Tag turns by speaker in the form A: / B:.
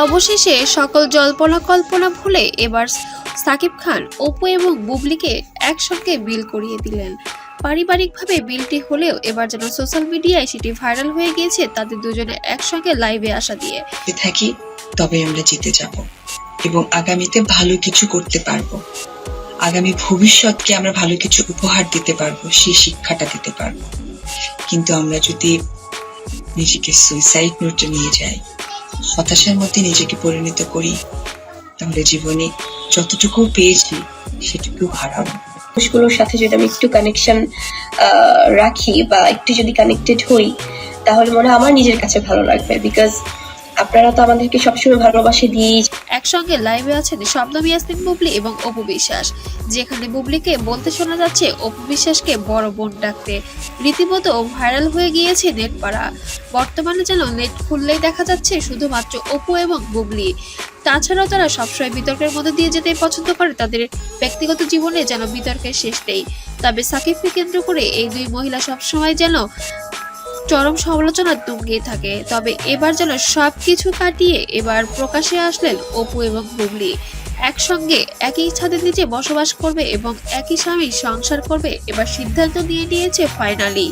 A: অবশেষে সকল জল্পনা কল্পনা ভুলে এবার সাকিব খান, অপু এবং বুবলিকে একসঙ্গে বিল করিয়ে দিলেন। পারিবারিকভাবে বিলটি হলেও এবার যেন সোশ্যাল মিডিয়ায় সেটি ভাইরাল হয়ে গিয়েছে তাদের দুজনে একসঙ্গে লাইভে আসা দিয়ে।
B: থাকি, তবে আমরা জিতে যাব এবং আগামীতে ভালো কিছু করতে পারব। আগামী ভবিষ্যৎকে আমরা ভালো কিছু উপহার দিতে পারব, সেই শিক্ষাটা দিতে পারব। কিন্তু আমরা যদি নিজেকে সুইসাইড নোটে নিয়ে যাই হতাশার মধ্যে নিজেকে পরিণত করি। তাহলে জীবনে যতটুকু পেয়েছি সেটুকু হারাবো।
C: মানুষগুলোর সাথে যদি আমি একটু কানেকশন রাখি বা একটু যদি কানেক্টেড হই, তাহলে মনে হয় আমার নিজের কাছে ভালো লাগবে। বিকজ আপনারা তো আমাদেরকে সবসময় ভালোবাসে দিয়েই
A: একসঙ্গে লাইভে আছেন শবনম ইয়াসমিন, বুবলি এবং অপু বিশ্বাস। যেখানে বুবলিকে বলতে শোনা যাচ্ছে, অপু বিশ্বাসকে বড় বোন ডাকতে। রীতিমতো ভাইরাল হয়ে গিয়েছে নেট পাড়া বর্তমানে যেন নেট খুললেই দেখা যাচ্ছে শুধুমাত্র অপু এবং বুবলি। তাছাড়াও তারা সবসময় বিতর্কের মধ্যে দিয়ে যেতে পছন্দ করে, তাদের ব্যক্তিগত জীবনে যেন বিতর্কের শেষ নেই। তবে সাকিবকে কেন্দ্র করে এই দুই মহিলা সবসময় যেন চরম সমালোচনার তুঙ্গে থাকে। তবে এবার যেন সব কিছু কাটিয়ে এবার প্রকাশে আসলেন অপু এবং বুবলি একসঙ্গে একই ছাদের নিচে বসবাস করবে এবং একই স্বামী সংসার করবে, এবার সিদ্ধান্ত নিয়ে নিয়েছে ফাইনালি।